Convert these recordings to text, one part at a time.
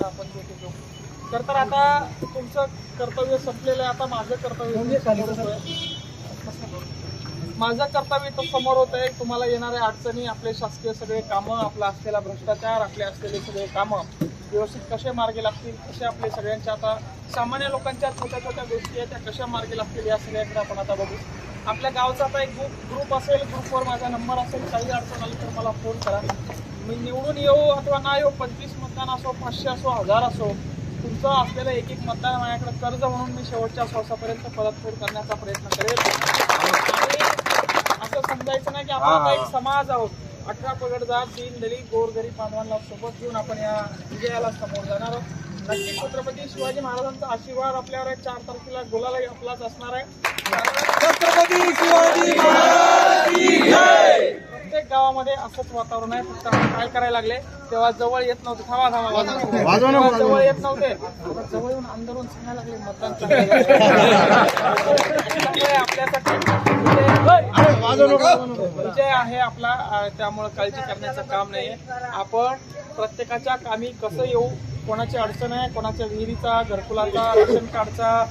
आता आपण भेटी तर तर आता तुमचं कर्तव्य संपलेलं आहे. आता माझं कर्तव्य होतंय. माझं कर्तव्य तर समोर होत आहे. तुम्हाला येणाऱ्या अडचणी आपले शासकीय सगळे कामं आपला असलेला भ्रष्टाचार आपले असलेले सगळे कामं व्यवस्थित कसे मार्गी लागतील कसे आपले सगळ्यांच्या आता सामान्य लोकांच्या छोट्या छोट्या गोष्टी आहेत त्या कशा मार्गी लागतील या सगळ्याकडे आपण आता बघू. आपल्या गावचा आता एक ग्रुप ग्रुप असेल ग्रुपवर माझा नंबर असेल काही अडचण आली तर मला फोन करा. मी निवडून येऊ अथवा ना येऊ पंचवीस मतदान असो पाचशे असो हजार असो तुमचं असलेलं एक एक मतदान माझ्याकडे कर्ज म्हणून मी शेवटच्या श्वासापर्यंत परतफेड करण्याचा प्रयत्न करेल. आणि असं समजायचं नाही की आपण एक समाज आहोत. अठरा पगडदार तीन दलित गोरगरीब बांधवांना सोबत घेऊन आपण या विजयाला समोर जाणार आहोत. नक्की छत्रपती शिवाजी महाराजांचा आशीर्वाद आपल्यावर आहे. चार तारखेला गुलालाही आपलाच असणार आहे. छत्रपती शिवाजी महाराज गावामध्ये असंच वातावरण आहे. फक्त आपण काय करायला लागले तेव्हा जवळ येत नव्हते. थांबा थांबा. तेव्हा जवळ येत नव्हते. आता जवळ येऊन अंदरून सांगायला लागले मतदान चांगलं आहे आपल्यासाठी विजय- विजय आहे आपला. अं, त्यामुळे काळजी करण्याचं काम नाही आपण प्रत्येकाच्या कामी कसं येऊ कोणाची अडचण आहे कोणाच्या विहिरीचा घरकुलाचा रेशन कार्डचा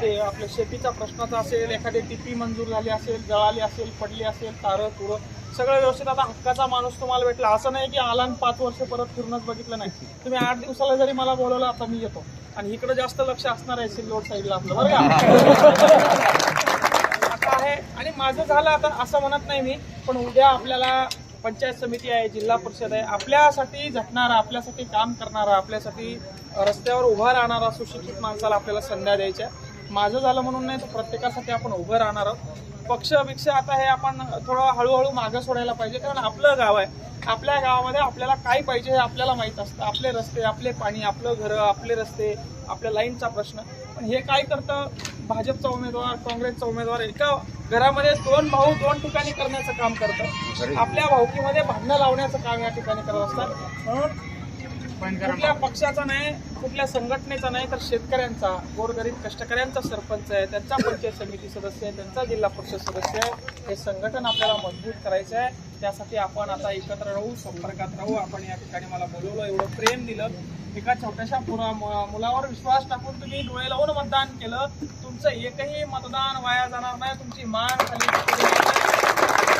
ते आपल्या शेतीच्या प्रश्नाचा असेल एखादी टीपी मंजूर झाली असेल जळाली असेल पडली असेल तारं तुरं सगळं व्यवस्थित. आता हक्काचा माणूस तुम्हाला भेटला. असं नाही की आला आणि पाच वर्ष परत फिरूनच बघितलं नाही. तुम्ही आठ दिवसाला जरी मला बोलवलं आता मी येतो. आणि इकडे जास्त लक्ष असणार आहे सिल्लोड साईडला आपलं बरं का? असं आहे. आणि माझं झालं आता असं म्हणत नाही मी पण उद्या आपल्याला पंचायत समिती आहे जिल्हा परिषद आहे आपल्यासाठी झटणारा आपल्यासाठी काम करणारा आपल्यासाठी रस्त्यावर उभा राहणारा सुशिक्षित माणसाला आपल्याला संध्या द्यायच्या. माझं झालं म्हणून नाही तर प्रत्येकासाठी आपण उभं राहणार आहोत. पक्ष बिक्ष आता हे आपण थोडं हळूहळू मागं सोडायला पाहिजे कारण आपलं गाव आहे. आपल्या गावामध्ये आपल्याला काय पाहिजे हे आपल्याला माहीत असतं. आपले रस्ते आपले पाणी आपलं घरं आपले रस्ते आपल्या लाईनचा प्रश्न. पण हे काय करतं भाजपचा उमेदवार काँग्रेसचा उमेदवार एका घरामध्ये दोन भाऊ दोन ठिकाणी करण्याचं काम करतं आपल्या भाऊकीमध्ये भांडणं लावण्याचं काम या ठिकाणी करत असतात. म्हणून कुठल्या पक्षाचा नाही कुठल्या संघटनेचा नाही तर शेतकऱ्यांचा गोरगरीब कष्टकऱ्यांचा सरपंच आहे त्यांचा पंचायत समिती सदस्य आहे त्यांचा जिल्हा परिषद सदस्य आहे. हे संघटन आपल्याला मजबूत करायचं आहे. त्यासाठी आपण आता एकत्र राहू संपर्कात राहू. आपण या ठिकाणी मला बोलवलं एवढं प्रेम दिलं. एका छोट्याशा पुरा मुलावर विश्वास टाकून तुम्ही डोळे लावून मतदान केलं. तुमचं एकही मतदान वाया जाणार नाही. तुमची मान खाली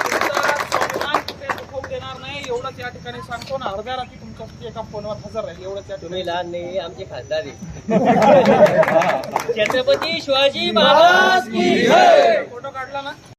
तुमचा स्वाभिमान कुठे दुखवू देणार नाही एवढंच या ठिकाणी सांगतो ना अर्ध्या रात्री तुमच्यासाठी एका फोनवर हजर राहील एवढंच या तुम्ही लहान नाही आमचे खासदार आहे. छत्रपती शिवाजी महाराज की जय फोटो काढला ना.